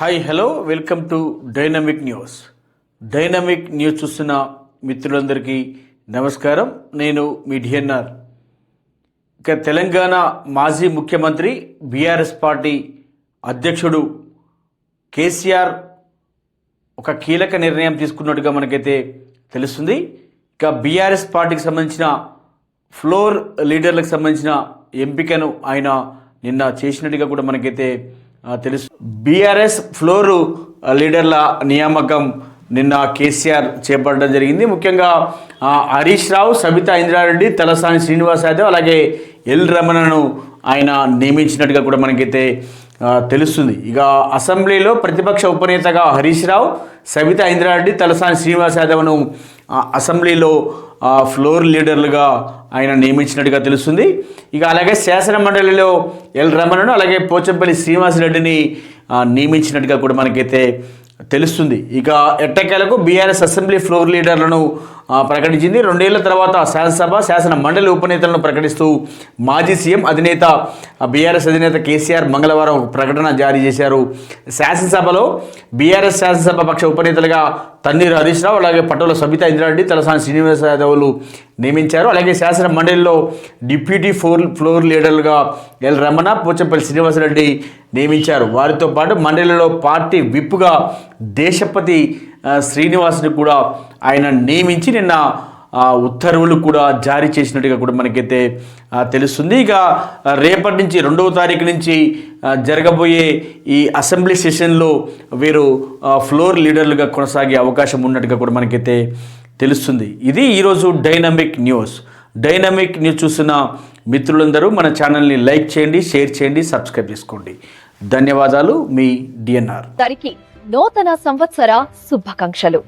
Hi hello welcome to dynamic news dynamic news చూస్తున్న మిత్రులందరికీ నమస్కారం. నేను మీ డిఎన్ఆర్ ఇక తెలంగాణ మాజీ ముఖ్యమంత్రి బీఆర్ఎస్ పార్టీ అధ్యక్షుడు కేసీఆర్ ఒక కీలక నిర్ణయం తీసుకున్నట్టుగా మనకైతే తెలుస్తుంది. ఇక బీఆర్ఎస్ పార్టీకి సంబంధించిన ఫ్లోర్ లీడర్లకు సంబంధించిన ఎంపికను ఆయన నిన్న చేసినట్టుగా కూడా మనకైతే తెలుసు. బీఆర్ఎస్ ఫ్లోర్ లీడర్ల నియామకం నిన్న కేసీఆర్ చేపట్టడం జరిగింది. ముఖ్యంగా హరీష్ రావు సబితా ఇంద్రారెడ్డి తలసాని శ్రీనివాస్ యాదవ్ అలాగే ఎల్ రమణను ఆయన నియమించినట్టుగా కూడా మనకైతే తెలుస్తుంది. ఇక అసెంబ్లీలో ప్రతిపక్ష ఉపనేతగా హరీష్ రావు సబితా ఇంద్రారెడ్డి తలసాని శ్రీనివాస్ యాదవ్ను అసెంబ్లీలో ఫ్లోర్ లీడర్లుగా ఆయన నియమించినట్టుగా తెలుస్తుంది. ఇక అలాగే శాసన మండలిలో ఎల్ రమణను అలాగే పోచంపల్లి శ్రీనివాసరెడ్డిని నియమించినట్టుగా కూడా మనకైతే తెలుస్తుంది. ఇక ఎట్టకేలకు బీఆర్ఎస్ అసెంబ్లీ ఫ్లోర్ లీడర్లను ప్రకటించింది. రెండేళ్ళ తర్వాత శాసనసభ శాసన మండలి ఉపనేతలను ప్రకటిస్తూ మాజీ సీఎం అధినేత బీఆర్ఎస్ అధినేత కేసీఆర్ మంగళవారం ప్రకటన జారీ చేశారు. శాసనసభలో బీఆర్ఎస్ శాసనసభ పక్ష ఉపనేతలుగా తన్నీరు హరీష్ రావు అలాగే పట్టుల సబితా ఇంద్రారెడ్డి తలసాని శ్రీనివాస యాదవ్లు నియమించారు. అలాగే శాసన మండలిలో డిప్యూటీ ఫ్లోర్ ఫ్లోర్ లీడర్లుగా ఎల్ రమణ పోచంపల్లి శ్రీనివాసరెడ్డి నియమించారు. వారితో పాటు మండలిలో పార్టీ విప్పుగా దేశపతి శ్రీనివాస్ని శ్రీనివాసుని కూడా ఆయన నియమించి నిన్న ఉత్తర్వులు కూడా జారీ చేసినట్టుగా కూడా మనకైతే తెలుస్తుంది. ఇక రేపటి నుంచి రెండవ తారీఖు నుంచి జరగబోయే ఈ అసెంబ్లీ సెషన్లో వీరు ఫ్లోర్ లీడర్లుగా కొనసాగే అవకాశం ఉన్నట్టుగా కూడా మనకైతే తెలుస్తుంది. ఇది ఈరోజు డైనమిక్ న్యూస్. డైనమిక్ న్యూస్ చూసిన మిత్రులందరూ మన ఛానల్ని లైక్ చేయండి షేర్ చేయండి సబ్స్క్రైబ్ చేసుకోండి. ధన్యవాదాలు మీ డిఎన్ఆర్. అందరికి నూతన సంవత్సర శుభాకాంక్షలు.